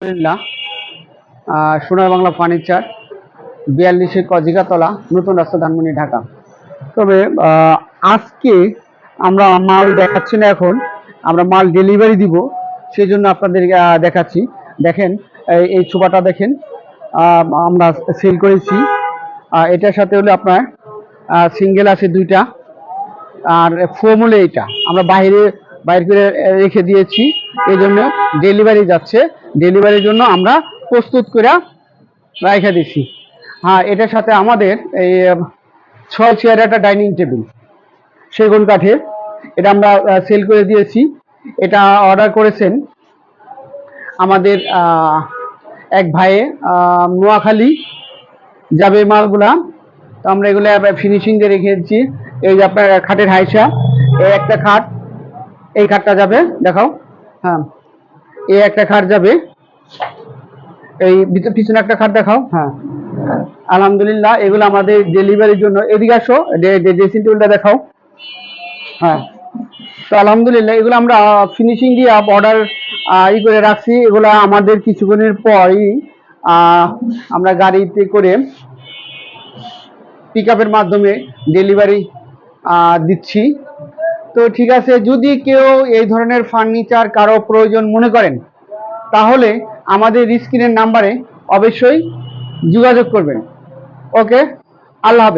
আলহামদুলিল্লাহ। সোনার বাংলা ফার্নিচার বিয়াল্লিশে কজিকাতলা নতুন রাস্তা ধানমন্ডি, ঢাকা। তবে আজকে আমরা মাল দেখাচ্ছি না এখন, আমরা মাল ডেলিভারি দিব সেই জন্য আপনাদের দেখাচ্ছি। দেখেন, এই- ছোপাটা দেখেন আমরা সেল করেছি। এটার সাথে হলে আপনার সিঙ্গেল আছে দুইটা, আর ফোম হলে এইটা। আমরা বাইরে বাইরে করে রেখে দিয়েছি এই জন্য ডেলিভারি যাচ্ছে। ডেলিভারির জন্য আমরা প্রস্তুত করে রেখে দিছি। হ্যাঁ এটার সাথে আমাদের এই ছয় চেয়ার একটা ডাইনিং টেবিল সেগুন কাঠের, এটা আমরা সেল করে দিয়েছি। এটা অর্ডার করেছেন আমাদের এক ভাইয়ে নোয়াখালী যাবে মালগুলা। তো আমরা এগুলো ফিনিশিং দিয়ে রেখেছি এই যে আপনার খাটের হাইসা, এই একটা খাট, এই খাটটা যাবে, দেখাও। হ্যাঁ। এই একটা খাট যাবে। এই ভিতর পিছনে একটা খাট দেখাও। হ্যাঁ। আলহামদুলিল্লাহ এগুলো আমাদের ডেলিভারির জন্য। এদিকে আসো ড্রেসিং টেবিলটা দেখাও। হ্যাঁ। তো আলহামদুলিল্লাহ এগুলো আমরা ফিনিশিং দিয়ে অর্ডার ই করে রাখছি। এগুলো আমাদের কিছুক্ষণের পরই আমরা গাড়িতে করে পিক মাধ্যমে ডেলিভারি দিচ্ছি। তো ঠিক আছে, যদি কেউ এই ধরনের ফার্নিচার কারও প্রয়োজন মনে করেন, তাহলে আমাদের স্ক্রিনের নাম্বারে অবশ্যই যোগাযোগ করবেন। ওকে আল্লাহ হাফেজ।